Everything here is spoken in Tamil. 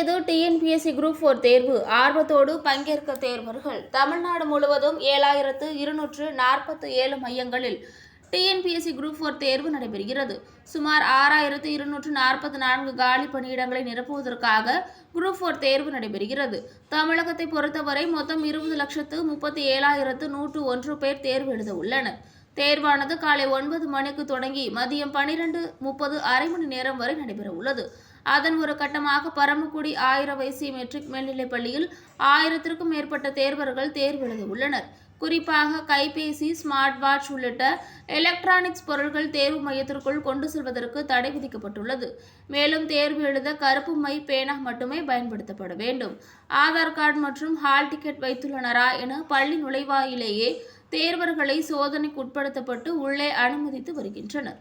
இது டிஎன்பிஎஸ்சி குரூப் ஃபோர் தேர்வு. ஆர்வத்தோடு பங்கேற்க தேர்வர்கள். தமிழ்நாடு முழுவதும் ஏழாயிரத்து இருநூற்று நாற்பத்து ஏழு மையங்களில் டிஎன்பிஎஸ்சி குரூப் ஃபோர் தேர்வு நடைபெறுகிறது. சுமார் ஆறாயிரத்து இருநூற்று நாற்பத்தி நான்கு காலி பணியிடங்களை நிரப்புவதற்காக குரூப் ஃபோர் தேர்வு நடைபெறுகிறது. தமிழகத்தை பொறுத்தவரை மொத்தம் இருபது லட்சத்து முப்பத்தி ஏழாயிரத்து நூற்று ஒன்று பேர் தேர்வு எழுத உள்ளனர். தேர்வானது காலை ஒன்பது மணிக்கு தொடங்கி மதியம் பனிரெண்டு முப்பது அரை மணி நேரம் வரை நடைபெற உள்ளது. அதன் ஒரு கட்டமாக பரமக்குடி ஆயிரம் வயசு மெட்ரிக் மேல்நிலைப் பள்ளியில் ஆயிரத்திற்கும் மேற்பட்ட தேர்வர்கள் தேர்வு எழுத உள்ளனர் குறிப்பாக கைபேசி ஸ்மார்ட் வாட்ச் உள்ளிட்ட எலக்ட்ரானிக்ஸ் பொருட்கள் தேர்வு மையத்திற்குள் கொண்டு செல்வதற்கு தடை விதிக்கப்பட்டுள்ளது. மேலும் தேர்வு எழுத கருப்பு மை பேனா மட்டுமே பயன்படுத்தப்பட வேண்டும். ஆதார் கார்டு மற்றும் ஹால் டிக்கெட் வைத்துள்ளனரா என பள்ளி நுழைவாயிலேயே தேர்வர்களை சோதனைக்கு உட்படுத்தப்பட்டு உள்ளே அனுமதித்து வருகின்றனர்.